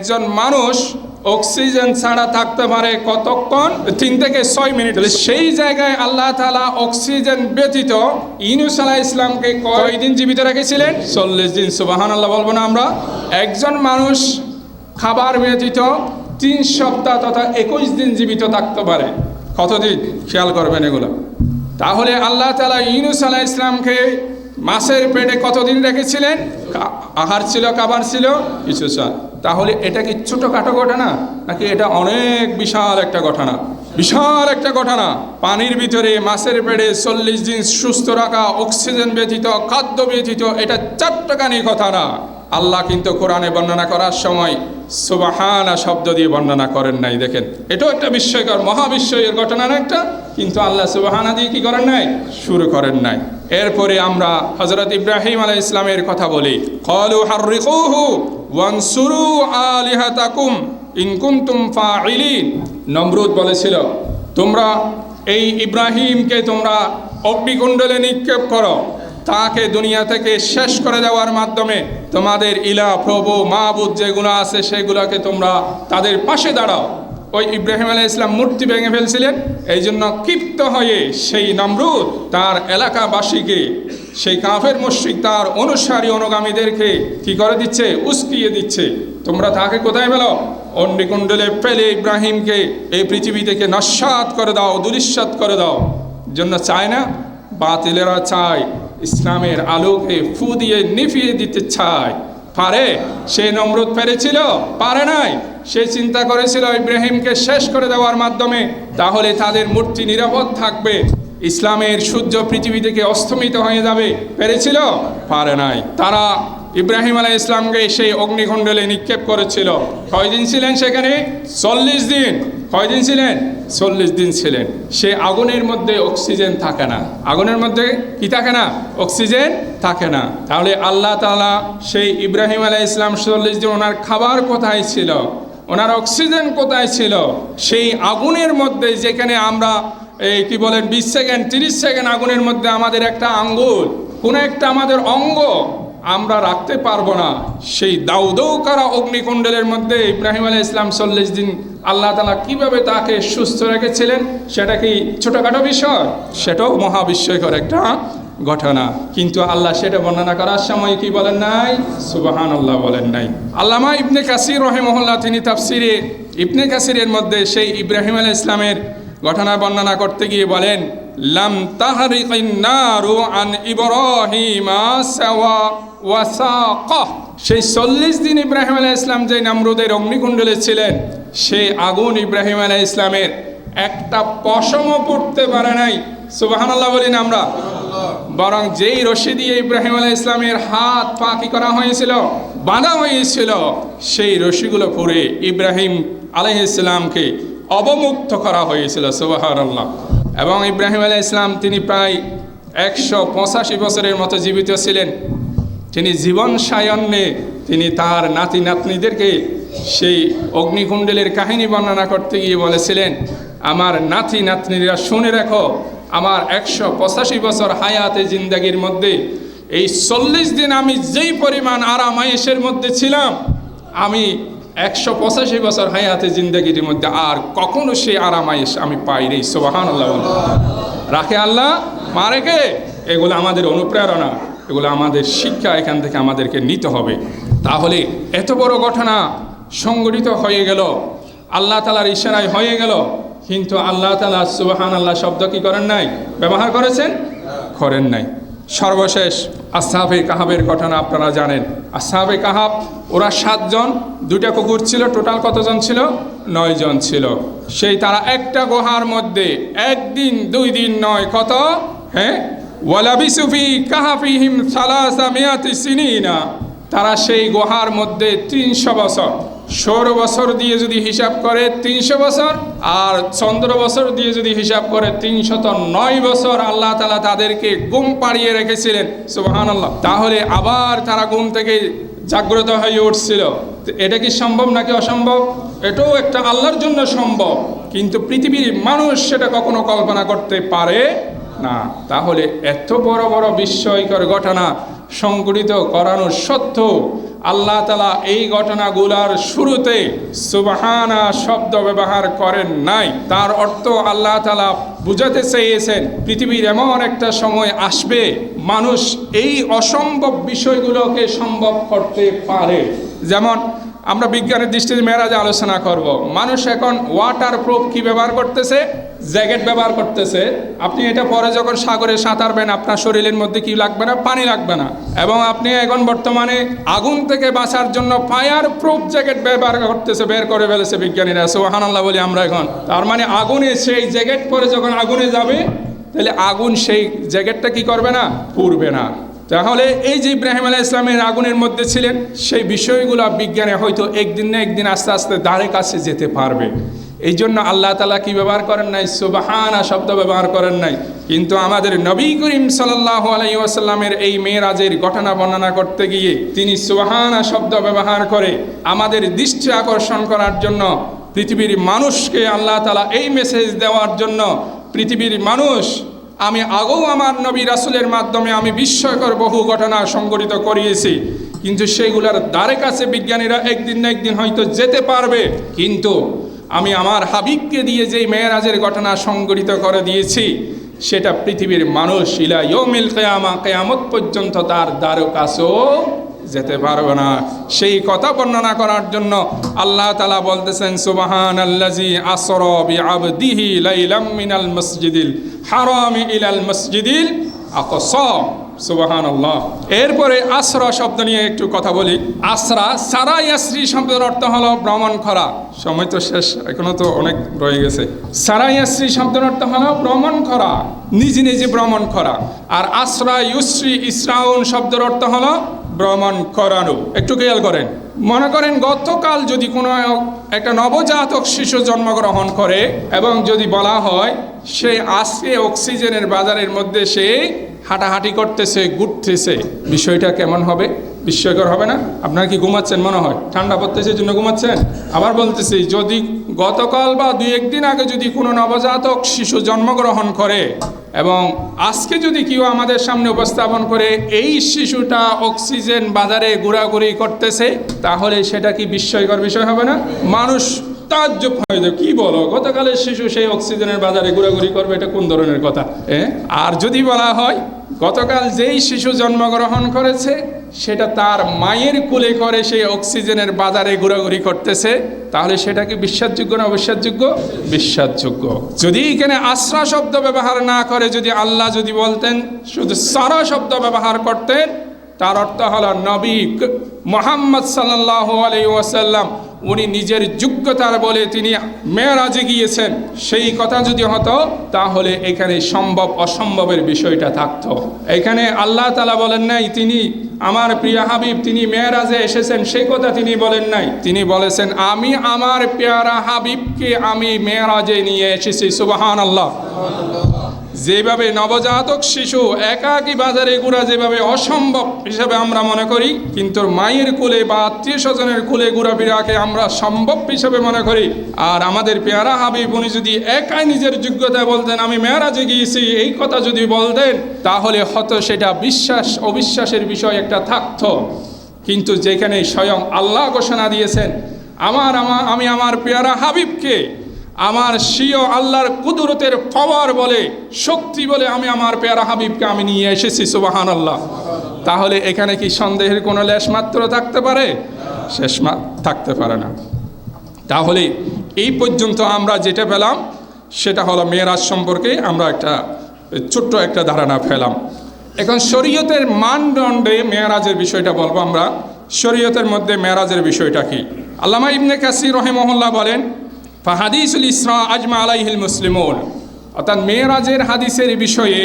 একজন মানুষ অক্সিজেন ছাড়া থাকতে পারে কতক্ষণ? তিন থেকে ছয় মিনিট। সেই জায়গায় আল্লাহ তাআলা অক্সিজেন ব্যতীত ইনুস আলাহ ইসলামকে কয়দিন জীবিত রেখেছিলেন? চল্লিশ দিন। সুবাহান আল্লাহ বলব না আমরা। একজন মানুষ খাবার ব্যতীত তিন সপ্তাহ তথা একুশ দিন জীবিত থাকতে পারে। কতদিন? খেয়াল করবেন এগুলো। তাহলে আল্লাহ তালা ইনুস আলাহ ইসলামকে মাছের পেটে কতদিন রেখেছিলেন? আহার ছিল, খাবার ছিল? কিছু স্যার তাহলে এটা কি ছোটোখাটো ঘটনা? নাকি এটা অনেক বিশাল একটা ঘটনা? বিশাল একটা ঘটনা। পানির ভিতরে মাছের পেটে চল্লিশ দিন সুস্থ রাখা, অক্সিজেন ব্যতীত, খাদ্য ব্যতীত, এটা চারটাকানি কথা না। আল্লাহ কিন্তু কোরআনে বর্ণনা করার সময় সুবাহানা শব্দ দিয়ে বর্ণনা করেন নাই, দেখেন। এটাও একটা বিস্ময়কর, মহাবিস্ময়ের ঘটনা না একটা? কিন্তু আল্লাহ সুবাহানা দিয়ে কি করেন নাই? শুরু করেন নাই। এরপরে আমরা হজরত ইব্রাহিম আলাহ ইসলামের কথা বলি। নমরুদ বলেছিল, তোমরা এই ইব্রাহিমকে তোমরা অগ্নিকুণ্ডলে নিক্ষেপ করো। তাকে দুনিয়া থেকে শেষ করে দেওয়ার মাধ্যমে তোমাদের ইলা প্রভু মাহবুদ যেগুলো আছে সেগুলোকে তোমরা তাদের পাশে দাঁড়াও। ওই ইব্রাহিম আলাহ ইসলাম মূর্তি ভেঙে ফেলছিলেন। এই জন্য ক্ষিপ্ত হয়ে সেই নমরুদ তার এলাকাবাসীকে, সেই কাফের মুশ্রিক তার অনুসারী অনুগামীদেরকে কি করে দিচ্ছে? উস্কিয়ে দিচ্ছে। তোমরা তাকে কোথায় পেল? অন্ডিকুণ্ডলে ফেলে ইব্রাহিমকে এই পৃথিবী থেকে নস্বাত করে দাও দুরিশ্বাত করে দাও। জন্য চায় না, বাতিলেরা চায়, ইসলামের আলোকে ফু দিয়ে নিভিয়ে দিতে চায়। পারে। সে নমরুদ পেরেছিল, পারে নাই। সে চিন্তা করেছিল ইব্রাহিমকে শেষ করে দেওয়ার মাধ্যমে, তাহলে তাদের মূর্তি নিরাপদ থাকবে। ইসলামের সূর্য পৃথিবী থেকে অস্তমিত হয়ে যাবে। পেরেছিল? পারে নাই। তারা ইব্রাহিম আলাহ ইসলামকে সেই অগ্নিকুণ্ডলে নিক্ষেপ করেছিল। কয়দিন ছিলেন সেখানে? চল্লিশ দিন। কয়দিন ছিলেন? চল্লিশ দিন ছিলেন। সে আগুনের মধ্যে অক্সিজেন থাকে না। আগুনের মধ্যে কি থাকে না? অক্সিজেন থাকে না। তাহলে আল্লাহ তাআলা সেই ইব্রাহিম আলাহ ইসলাম চল্লিশ দিন ওনার খাবার কোথায় ছিল? ওনার অক্সিজেন কোথায় ছিল? সেই আগুনের মধ্যে যেখানে আমরা, এই কি বলেন, বিশ সেকেন্ড, তিরিশ সেকেন্ড আগুনের মধ্যে আমাদের একটা আঙ্গুল, কোনো একটা আমাদের অঙ্গ আমরা রাখতে পারব না। সেই দাউদৌ করা অগ্নিকুণ্ডলের মধ্যে ইব্রাহিম আলাহ ইসলাম চল্লিশ দিন আল্লাহ তালা কীভাবে তাকে সুস্থ রেখেছিলেন, সেটা কি ছোটোখাটো বিষয়? সেটাও মহাবিস্ময়কর একটা ঘটনা। কিন্তু আল্লাহ সেটা বর্ণনা করার সময় কি বলেন নাই? সুবাহান আল্লাহ বলেন নাই। আল্লামা ইবনে কাসির রহেমহল্লা তিনি তাফসিরে ইবনে কাসিরের মধ্যে সেই ইব্রাহিম আলাহ ইসলামের ঘটনা বর্ণনা করতে গিয়ে বলেন, লাম তাহরিকিন নারু আন ইব্রাহিমা সাওয়া ওয়াসাকাহ সেই চল্লিশ দিন ইব্রাহিম আলাহ ইসলাম যে নামরুদের অগ্নিকুণ্ডলে ছিলেন, সেই আগুন ইব্রাহিম আলাহ ইসলামের একটা পশমও পড়তে পারে নাই। সুবাহানাল্লাহ বলি না আমরা? বরং যেই রশি দিয়ে ইব্রাহিম আলাহ ইসলামের হাত পা কি করা হয়েছিল, বাঁধা হয়েছিল, সেই রশিগুলো পরে ইব্রাহিম আলাহ ইসলামকে অবমুক্ত করা হয়েছিল সুবাহান আল্লাহ এবং ইব্রাহিম আলাহ ইসলাম তিনি প্রায় একশো পঁচাশি বছরের মতো জীবিত ছিলেন। তিনি জীবন সায়ন্যে তিনি তার নাতি নাতনিদেরকে সেই অগ্নিকুণ্ডলের কাহিনী বর্ণনা করতে গিয়ে বলেছিলেন, আমার নাতি নাতনিরা শুনে রাখো, আমার একশো পঁচাশি বছর হায়াতে জিন্দাগির মধ্যে এই চল্লিশ দিন আমি যেই পরিমাণ আরাম আয়েসের মধ্যে ছিলাম, আমি একশো পঁচাশি বছর হায়াতে জিন্দগির মধ্যে আর কখনো সে আরাম আমি পাই রে সোবাহান আল্লাহ। রাখে আল্লাহ মারে কে এগুলো আমাদের অনুপ্রেরণা, এগুলো আমাদের শিক্ষা, এখান থেকে আমাদেরকে নিতে হবে। তাহলে এত বড় ঘটনা সংগঠিত হয়ে গেল, আল্লাহ তালার ইশারায় হয়ে গেল, কিন্তু আল্লাহ তালা সুবাহান আল্লাহ শব্দ কি করেন নাই? ব্যবহার করেছেন? করেন নাই। সর্বশেষ আসাহাবে কাহাবের ঘটনা আপনারা জানেন। আসাহাবে কাহাব, ওরা সাতজন, দুইটা কুকুর ছিল, টোটাল কতজন ছিল? নয় জন ছিল। সেই তারা একটা গুহার মধ্যে একদিন, দুই দিন নয়, কত? হ্যাঁ ওয়ালাবিসুফি কাহাফিহিম সালাসা মিয়াতি সিনিনা। তারা সেই গুহার মধ্যে তিনশো বছর ষোলো বছর দিয়ে যদি হিসাব করে তিনশো বছর, আর চন্দ্র বছর দিয়ে যদি হিসাব করে তিনশত নয় বছর আল্লাহ তালা তাদেরকে গুম পাড়িয়ে রেখেছিলেন। সুবাহান আল্লাহ তাহলে আবার তারা গুম থেকে জাগ্রত হয়ে উঠছিল। এটা কি সম্ভব নাকি অসম্ভব? এটাও একটা আল্লাহর জন্য সম্ভব। কিন্তু পৃথিবীর মানুষ সেটা কখনো কল্পনা করতে পারে না। তাহলে এত বড় বড় বিস্ময়কর ঘটনা সংগঠিত করানো সত্ত্বেও আল্লাহ তালা এই ঘটনাগুলার শুরুতে সুবাহানা শব্দ ব্যবহার করেন নাই। তার অর্থ আল্লাহ তালা বুঝাতে চেয়েছেন, পৃথিবীর এমন একটা সময় আসবে, মানুষ এই অসম্ভব বিষয়গুলোকে সম্ভব করতে পারে। যেমন আমরা বিজ্ঞানের দৃষ্টিতে মেয়েরাজে আলোচনা করব, মানুষ এখন ওয়াটার প্রুফ কী ব্যবহার করতেছে? জ্যাকেট ব্যবহার করতেছে। আপনি এটা পরে যখন সাগরে সাঁতারবেন, আপনার শরীরের মধ্যে কি লাগবে না? পানি লাগবে না। এবং আপনি এখন বর্তমানে আগুন থেকে বাঁচার জন্য ফায়ার প্রুফ জ্যাকেট ব্যবহার করতেছে, বের করে ফেলেছে বিজ্ঞানীরা। সোহানাল্লাহ বলি আমরা এখন। তার মানে আগুনে সেই জ্যাকেট পরে যখন আগুনে যাবে, তাহলে আগুন সেই জ্যাকেটটা কি করবে না? পুড়বে না। তাহলে এই যে ইব্রাহিম আলাহ ইসলামের আগুনের মধ্যে ছিলেন, সেই বিষয়গুলো বিজ্ঞানে হয়তো একদিন না একদিন আস্তে আস্তে দ্বারে কাছে যেতে পারবে। এই জন্য আল্লাহ তালা কি ব্যবহার করেন নাই? সুবাহানা শব্দ ব্যবহার করেন নাই। কিন্তু আমাদের নবী করিম সাল্লাহ আলাই ওয়াসাল্লামের এই মেয়েরাজের ঘটনা বর্ণনা করতে গিয়ে তিনি সুবাহানা শব্দ ব্যবহার করে আমাদের দৃষ্টি আকর্ষণ করার জন্য পৃথিবীর মানুষকে আল্লাহ তালা এই মেসেজ দেওয়ার জন্য পৃথিবীর মানুষ আমি আগেও আমার নবী রাসুলের মাধ্যমে আমি বিস্ময়কর বহু ঘটনা সংগঠিত করিয়েছি। কিন্তু সেইগুলার দ্বারে কাছে বিজ্ঞানীরা একদিন না একদিন হয়তো যেতে পারবে। কিন্তু আমি আমার হাবিবকে দিয়ে যেই মেয়েরাজের ঘটনা সংগঠিত করে দিয়েছি, সেটা পৃথিবীর মানুষ ইলা ইয়মিল কেয়ামা, কেয়ামত পর্যন্ত তার দ্বারো কাছেও যেতে পারবে না। সেই কথা বর্ণনা করার জন্য আল্লাহ তালা বলতেছেন সুবাহান আল্লাজি আসর বি আবদিহি লাইলাম মিনাল মসজিদিল হারামি ইলাল মসজিদিল আকসা। সুবাহান আল্লাহ এরপরে আশ্রা শব্দ নিয়ে একটু কথা বলি। আশ্রা সারা ইয়াসরি শব্দের অর্থ হলো ভ্রমণ করা। সময় তো শেষ, এখনও তো অনেক রয়ে গেছে। সারা ইয়াসরি শব্দের অর্থ হলো ভ্রমণ করা, নিজে নিজে ভ্রমণ করা। আর আশ্রা ইউশ্রী ইসরাউন শব্দের অর্থ হলো ভ্রমণ করানো। একটু খেয়াল করেন। মনে করেন, গতকাল যদি কোনো একটা নবজাতক শিশু জন্মগ্রহণ করে এবং যদি বলা হয়, সে আজকে অক্সিজেনের বাজারের মধ্যে সে হাঁটাহাঁটি করতেছে, ঘুরতেছে। বিষয়টা কেমন হবে? বিস্ময়কর হবে না? আপনারা কি ঘুমাচ্ছেন মনে হয়? ঠান্ডা পড়তেছে জন্য ঘুমাচ্ছেন? আবার বলতেছি, যদি গতকাল বা দুই একদিন আগে যদি কোনো নবজাতক শিশু জন্মগ্রহণ করে এবং আজকে যদি কেউ আমাদের সামনে উপস্থাপন করে, এই শিশুটা অক্সিজেন বাজারে ঘোরাঘুরি করতেছে, তাহলে সেটা কি বিস্ময়কর বিষয় হবে না? মানুষ তাজ্জব হয়ে যাবে কি বলো? গতকালের শিশু সেই অক্সিজেনের বাজারে ঘোরাঘুরি করবে, এটা কোন ধরনের কথা? হ্যাঁ আর যদি বলা হয়, গতকাল যেই শিশু জন্মগ্রহণ করেছে সেটা তার মায়ের কুলে করে সেই অক্সিজেনের বাজারে ঘোরাঘুরি করতেছে, তাহলে সেটা কি বিশ্বাসযোগ্য না অবিশ্বাসযোগ্য? বিশ্বাসযোগ্য। যদি এখানে আশ্রা শব্দ ব্যবহার না করে, যদি আল্লাহ যদি বলতেন, শুধু সারা শব্দ ব্যবহার করতেন, তার অর্থ হলো নবী মোহাম্মদ সাল্লাহ আলাই ওয়াসাল্লাম উনি নিজের যোগ্যতার বলে তিনি মেয়েরাজে গিয়েছেন। সেই কথা যদি হতো, তাহলে এখানে সম্ভব অসম্ভবের বিষয়টা থাকতো। এখানে আল্লাহ তালা বলেন নাই, তিনি আমার প্রিয় হাবিব, তিনি মেয়েরাজে এসেছেন সেই কথা তিনি বলেন নাই। তিনি বলেছেন, আমি আমার পেয়ারা হাবিবকে আমি মেয়েরাজে নিয়ে এসেছি সুবাহান আল্লাহ যেভাবে নবজাতক শিশু একাকী বাজারে ঘোরা যেভাবে অসম্ভব হিসাবে আমরা মনে করি, কিন্তু মায়ের কোলে বা আত্মীয় স্বজনের কোলে ঘোরাফেরাকে আমরা সম্ভব হিসাবে মনে করি। আর আমাদের পেয়ারা হাবিব, উনি যদি একাই নিজের যোগ্যতা বলতেন, আমি মেয়ারাজে গিয়েছি, এই কথা যদি বলতেন, তাহলে হয়তো সেটা বিশ্বাস, অবিশ্বাসের বিষয় একটা থাকতো। কিন্তু যেখানে স্বয়ং আল্লাহ ঘোষণা দিয়েছেন, আমার আমার আমি আমার পেয়ারা হাবিবকে আমার সিও আল্লাহর কুদরতের পাওয়ার বলে, শক্তি বলে আমি আমার পেয়ারা হাবিবকে আমি নিয়ে এসেছি সুবাহান আল্লাহ তাহলে এখানে কি সন্দেহের কোনো লেশ মাত্র থাকতে পারে? শেষ মা থাকতে পারে না। তাহলে এই পর্যন্ত আমরা যেটা পেলাম, সেটা হলো মেয়েরাজ সম্পর্কে আমরা একটা ছোট্ট একটা ধারণা ফেলাম এখন শরীয়তের মানদণ্ডে মেয়ারাজের বিষয়টা বলব আমরা। শরীয়তের মধ্যে মেয়ারাজের বিষয়টা কি? আল্লামা ইবনে কাসির রহেমহল্লা বলেন ফাহাদিসুল ইসরা আজমা আলাইহিল মুসলিমুন। অর্থাৎ মেয়েরাজের হাদিসের বিষয়ে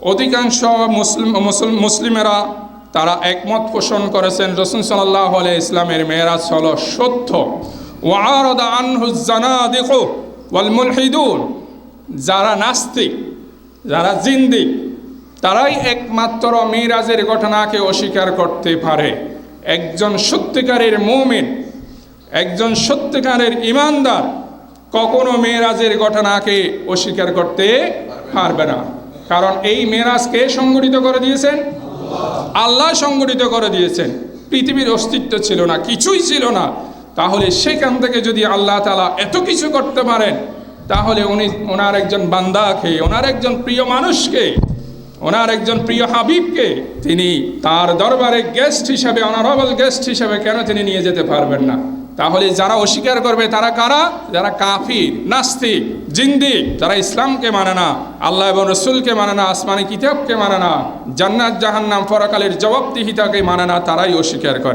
অধিকাংশ মুসলিম মুসলিম, মুসলিমেরা তারা একমত পোষণ করেছেন রসুন সাল্লাহ আলাই ইসলামের মেয়েরাজ হল সত্য। ওয়ারদ আনহুজানা দেখো ওয়াল মুলহিদুন। যারা নাস্তিক, যারা জিন্দিক তারাই একমাত্র মিরাজের ঘটনাকে অস্বীকার করতে পারে। একজন সত্যিকারের মৌমিন একজন সত্যিকারের ইমানদার কখনো মেয়েরাজের ঘটনাকে অস্বীকার করতে পারবে না। কারণ এই মেয়েরাজকে সংগঠিত করে দিয়েছেন? আল্লাহ সংগঠিত করে দিয়েছেন। পৃথিবীর অস্তিত্ব ছিল না, কিছুই ছিল না। তাহলে সেখান থেকে যদি আল্লাহ তালা এত কিছু করতে পারেন, তাহলে উনি ওনার একজন বান্দাকে, ওনার একজন প্রিয় মানুষকে, ওনার একজন প্রিয় হাবিবকে তিনি তার দরবারে গেস্ট হিসাবে অনারেবল গেস্ট হিসাবে কেন তিনি নিয়ে যেতে পারবেন না? তাহলে যারা অস্বীকার করবে, তারা কারা? যারা কাফি নাস্তিক, জিন্দি, যারা ইসলামকে মানে না, আল্লাহ এবং রসুলকে মানে না, আসমানি কিতাবকে মানে না, জান্নাত, জাহান্নাম ফরাকালের জবাবদিহিতাকে মানে না, তারাই অস্বীকার করে।